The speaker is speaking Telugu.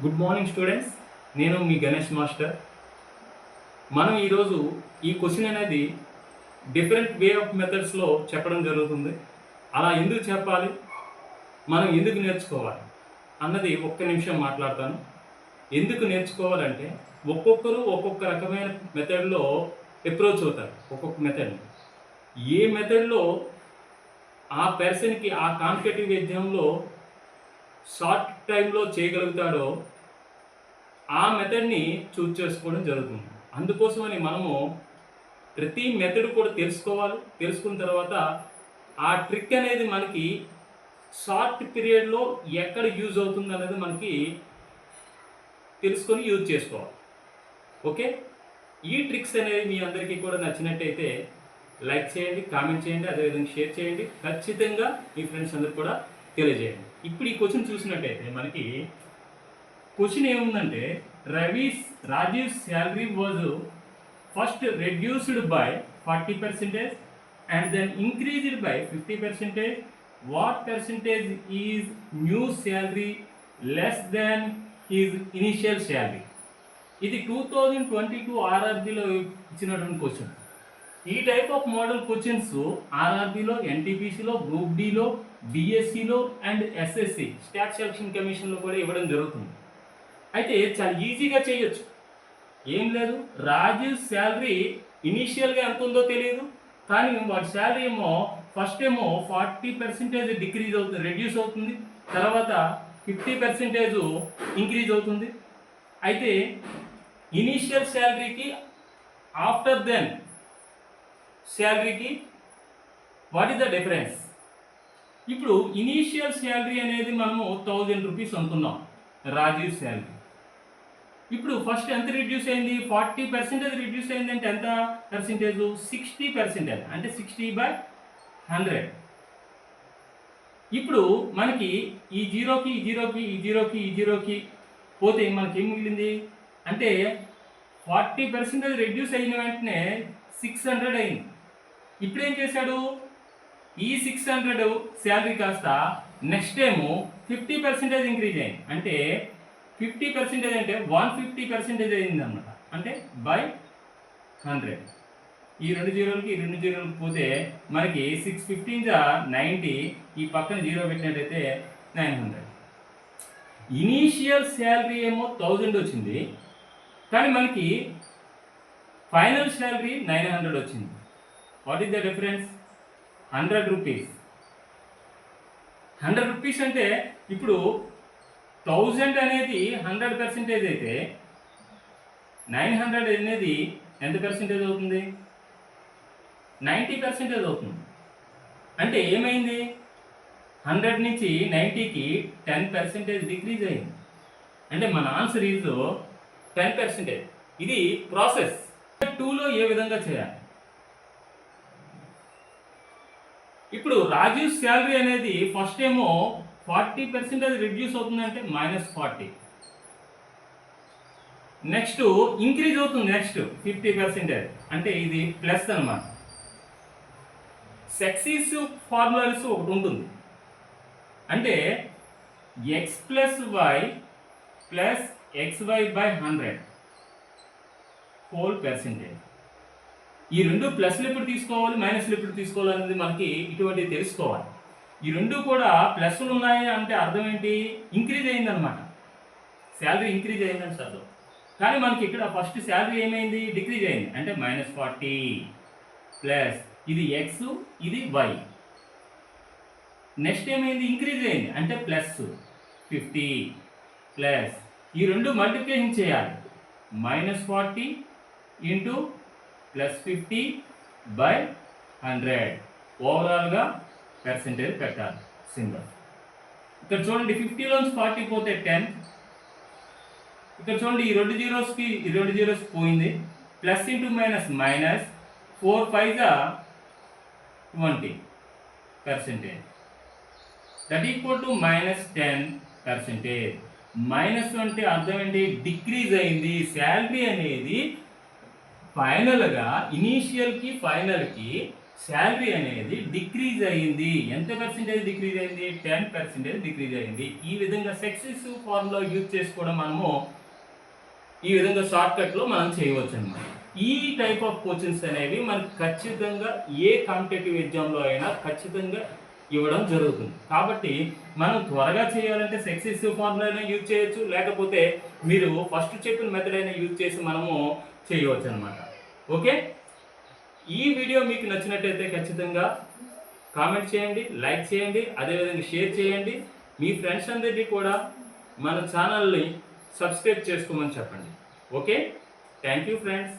గుడ్ మార్నింగ్ స్టూడెంట్స్ నేను మీ గణేష్ మాస్టర్. మనం ఈరోజు ఈ క్వశ్చన్ అనేది డిఫరెంట్ వే ఆఫ్ మెథడ్స్లో చెప్పడం జరుగుతుంది. అలా ఎందుకు చెప్పాలి? మనం ఎందుకు నేర్చుకోవాలి? అన్నది ఒక్క నిమిషం మాట్లాడతాను. ఎందుకు నేర్చుకోవాలంటే ఒక్కొక్కరు ఒక్కొక్క రకమైన మెథడ్లో అప్రోచ్ అవుతారు. ఒక్కొక్క మెథడ్ని ఏ మెథడ్లో ఆ పర్సన్కి ఆ కాంపిటేటివ్ ఎగ్జామ్లో షార్ట్ టైంలో చేయగలుగుతాడో ఆ మెథడ్ని చూజ్ చేసుకోవడం జరుగుతుంది. అందుకోసమని మనము ప్రతి మెథడ్ కూడా తెలుసుకోవాలి. తెలుసుకున్న తర్వాత ఆ ట్రిక్ అనేది మనకి షార్ట్ పీరియడ్లో ఎక్కడ యూజ్ అవుతుంది అనేది మనకి తెలుసుకొని యూజ్ చేసుకోవాలి. ఓకే? ఈ ట్రిక్స్ అనేవి మీ అందరికీ కూడా నచ్చినట్టయితే లైక్ చేయండి కామెంట్ చేయండి అదేవిధంగా షేర్ చేయండి. ఖచ్చితంగా మీ ఫ్రెండ్స్ అందరు కూడా తెలియజేయండి. ఇప్పుడు ఈ క్వశ్చన్ చూసినట్టయితే మనకి క్వశ్చన్ ఏముందంటే Ravi's Rajeev salary was first reduced by forty percentage and then increased by fifty percentage what percentage is new salary less than his initial salary ఇది టూ థౌజండ్ ట్వంటీ టూ ఆర్ఆర్బిలో ఇచ్చినటువంటి క్వశ్చన్. ఈ టైప్ ఆఫ్ మోడల్ క్వశ్చన్స్ ఆర్ఆర్బిలో ఎన్టీపీసీలో గ్రూప్ డిలో బిఎస్సిలో అండ్ ఎస్ఎస్సి స్టాట్ సెలక్షన్ కమిషన్లో కూడా ఇవ్వడం జరుగుతుంది. అయితే చాలా ఈజీగా చేయొచ్చు. ఏం లేదు రాజీవ్ శాలరీ ఇనీషియల్గా ఎంత ఉందో తెలియదు కానీ వాడి శాలరీ ఏమో ఫస్ట్ ఏమో ఫార్టీ పర్సెంటేజ్ డిక్రీజ్ అవుతుంది రెడ్యూస్ అవుతుంది తర్వాత ఫిఫ్టీ పర్సెంటేజ్ ఇంక్రీజ్ అవుతుంది. అయితే ఇనీషియల్ శాలరీకి ఆఫ్టర్ దెన్ శాలరీకి వాట్ ఈస్ ద డిఫరెన్స్ ఇప్పుడు ఇనీషియల్ శాలరీ అనేది మనము థౌజండ్ రూపీస్ అనుకున్నాం. రాజీవ్ శాలరీ ఇప్పుడు ఫస్ట్ ఎంత రిడ్యూస్ అయింది? ఫార్టీ పర్సెంటేజ్ రిడ్యూస్ అయింది అంటే ఎంత పర్సెంటేజ్ సిక్స్టీ పర్సెంటేజ్ అంటే సిక్స్టీ బై హండ్రెడ్ ఇప్పుడు మనకి ఈ జీరోకి ఈ జీరోకి ఈ జీరోకి ఈ జీరోకి పోతే మనకి ఏం మిగిలింది? అంటే ఫార్టీ పర్సెంటేజ్ రెడ్యూస్ అయిన వెంటనే సిక్స్ హండ్రెడ్ అయింది. ఇప్పుడు ఏం చేశాడు? ఈ సిక్స్ హండ్రెడ్ శాలరీ కాస్త నెక్స్ట్ ఏమో ఫిఫ్టీ పర్సెంటేజ్ ఇంక్రీజ్ అయింది. అంటే ఫిఫ్టీ పర్సెంటేజ్ అంటే వన్ ఫిఫ్టీ పర్సెంటేజ్ అయింది అనమాట అంటే బై హండ్రెడ్ ఈ రెండు జీరోలకి ఈ రెండు జీరోలకి పోతే మనకి సిక్స్ ఫిఫ్టీన్ జా నైంటీ ఈ పక్కన జీరో పెట్టినట్టయితే నైన్ హండ్రెడ్ ఇనీషియల్ శాలరీ ఏమో థౌజండ్ వచ్చింది. కానీ మనకి ఫైనల్ శాలరీ నైన్ హండ్రెడ్ వచ్చింది. What is the difference hundred rupees hundred rupees అంటే ఇప్పుడు థౌజండ్ అనేది హండ్రెడ్ పర్సెంటేజ్ అయితే నైన్ హండ్రెడ్ అనేది ఎంత పర్సెంటేజ్ అవుతుంది? నైంటీ పర్సెంటేజ్ అవుతుంది. అంటే ఏమైంది? హండ్రెడ్ నుంచి నైంటీకి టెన్ పర్సెంటేజ్ డిక్రీజ్ అయింది. అంటే మన ఆన్సర్ ఈజ్ టెన్ పర్సెంటేజ్ ఇది ప్రాసెస్ టూలో ఏ విధంగా చేయాలి? ఇప్పుడు రాజీవ్ శాలరీ అనేది ఫస్ట్ ఏమో ఫార్టీ పర్సెంటేజ్ రిడ్యూస్ అవుతుందంటే మైనస్ ఫార్టీ నెక్స్ట్ ఇంక్రీజ్ అవుతుంది నెక్స్ట్ ఫిఫ్టీ పర్సెంటేజ్ అంటే ఇది ప్లస్ అనమాట సెక్సీస్ ఫార్ములాస్ ఒకటి ఉంటుంది. అంటే x plus y plus x y by hundred whole percentage ఈ రెండు ప్లస్లు ఎప్పుడు తీసుకోవాలి మైనస్లు ఎప్పుడు తీసుకోవాలి అనేది మనకి ఇటువంటి తెలుసుకోవాలి. ఈ రెండు కూడా ప్లస్లు ఉన్నాయి అంటే అర్థం ఏంటి? ఇంక్రీజ్ అయిందనమాట శాలరీ ఇంక్రీజ్ అయిందని అర్థం కానీ మనకి ఇక్కడ ఫస్ట్ శాలరీ ఏమైంది? డిక్రీజ్ అయింది. అంటే మైనస్ ఫార్టీ ప్లస్ ఇది ఎక్స్ ఇది వై నెక్స్ట్ ఏమైంది? ఇంక్రీజ్ అయింది. అంటే ప్లస్ ఫిఫ్టీ ప్లస్ ఈ రెండు మల్టిప్లికేషన్ చేయాలి. Minus forty into plus fifty by hundred ఓవరాల్గా పర్సెంటేజ్ పెట్టాలి. సింగల్ ఇక్కడ చూడండి ఫిఫ్టీలోంచి ఫార్టీ పోతే టెన్ ఇక్కడ చూడండి ఈ రెండు జీరోస్కి ఈ రెండు జీరోస్ పోయింది. Plus into minus minus four five twenty percentage that equal to minus ten percentage minus అంటే అర్థం ఏంటి? డిక్రీజ్ అయింది. శాలరీ అనేది ఫైనల్గా ఇనీషియల్కి ఫైనల్కి శాలరీ అనేది డిక్రీజ్ అయ్యింది. ఎంత పర్సెంటేజ్ డిక్రీజ్ అయింది టెన్ పర్సెంటేజ్ డిక్రీజ్ అయింది ఈ విధంగా సక్సెసివ్ ఫార్ములా యూజ్ చేసుకోవడం మనము ఈ విధంగా షార్ట్కట్లో మనం చేయవచ్చు అనమాట ఈ టైప్ ఆఫ్ క్వశ్చన్స్ అనేవి మనకు ఖచ్చితంగా ఏ కాంపిటేటివ్ ఎగ్జామ్లో అయినా ఖచ్చితంగా ఇవ్వడం జరుగుతుంది. కాబట్టి మనం త్వరగా చేయాలంటే సక్సెసివ్ ఫార్ములా అయినా యూజ్ చేయొచ్చు. లేకపోతే మీరు ఫస్ట్ చెప్పిన మెథడ్ అయినా యూజ్ చేసి మనము చేయవచ్చు అనమాట ఓకే? ఈ వీడియో మీకు నచ్చినట్టయితే ఖచ్చితంగా కామెంట్ చేయండి లైక్ చేయండి అదేవిధంగా షేర్ చేయండి. మీ ఫ్రెండ్స్ అందరికీ కూడా మన ఛానల్ని సబ్స్క్రైబ్ చేసుకోమని చెప్పండి. ఓకే? Thank you friends